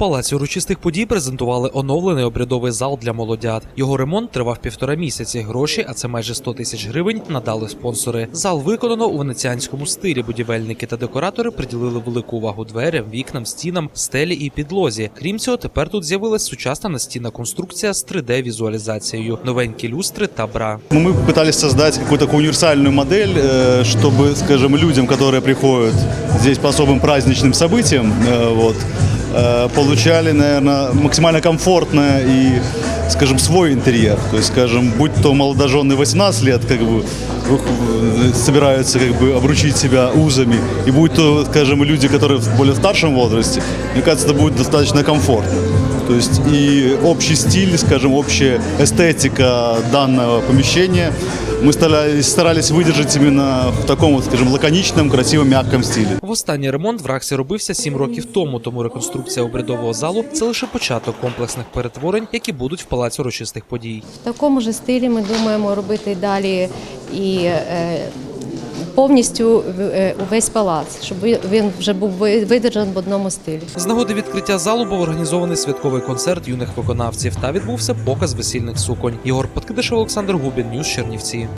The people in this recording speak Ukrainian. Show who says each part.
Speaker 1: палаці урочистих подій презентували оновлений обрядовий зал для молодят. Його ремонт тривав півтора місяці. Гроші, а це майже 100 тисяч гривень, надали спонсори. Зал виконано у венеціанському стилі. Будівельники та декоратори приділили велику увагу дверям, вікнам, стінам, стелі і підлозі. Крім цього, тепер тут з'явилась сучасна настінна конструкція з 3D-візуалізацією, новенькі люстри та бра.
Speaker 2: Ну, Мы пытались создать какую-то такую универсальную модель, э, чтобы, скажем, людям, которые приходят здесь по особым праздничным событиям, э, вот, э, получали, наверное, максимально комфортно и, скажем, свой интерьер. То есть, скажем, будь то молодожены 18 лет, как бы э, собираются как бы обручить себя узами, и будь то, скажем, люди, которые в более старшем возрасте, мне кажется, это будет достаточно комфортно. То есть и общий стиль, скажем, общая эстетика данного помещения мы старались, старались выдержать именно в таком, вот, скажем, лаконичном, красивом, мягком стиле.
Speaker 1: Востанній ремонт в Раксі робився сім років тому, тому реконструкція обрядового залу це лише початок комплексних перетворень, які будуть в палаці урочистих подій.
Speaker 3: В такому ж стилі ми думаємо робити і далі і е, повністю е, увесь палац, щоб він вже був видержан в одному стилі.
Speaker 1: З нагоди відкриття залу був організований святковий концерт юних виконавців та відбувся показ весільних суконь. Єгор Подкидишев, Олександр Губін, Ньюс Чернівці.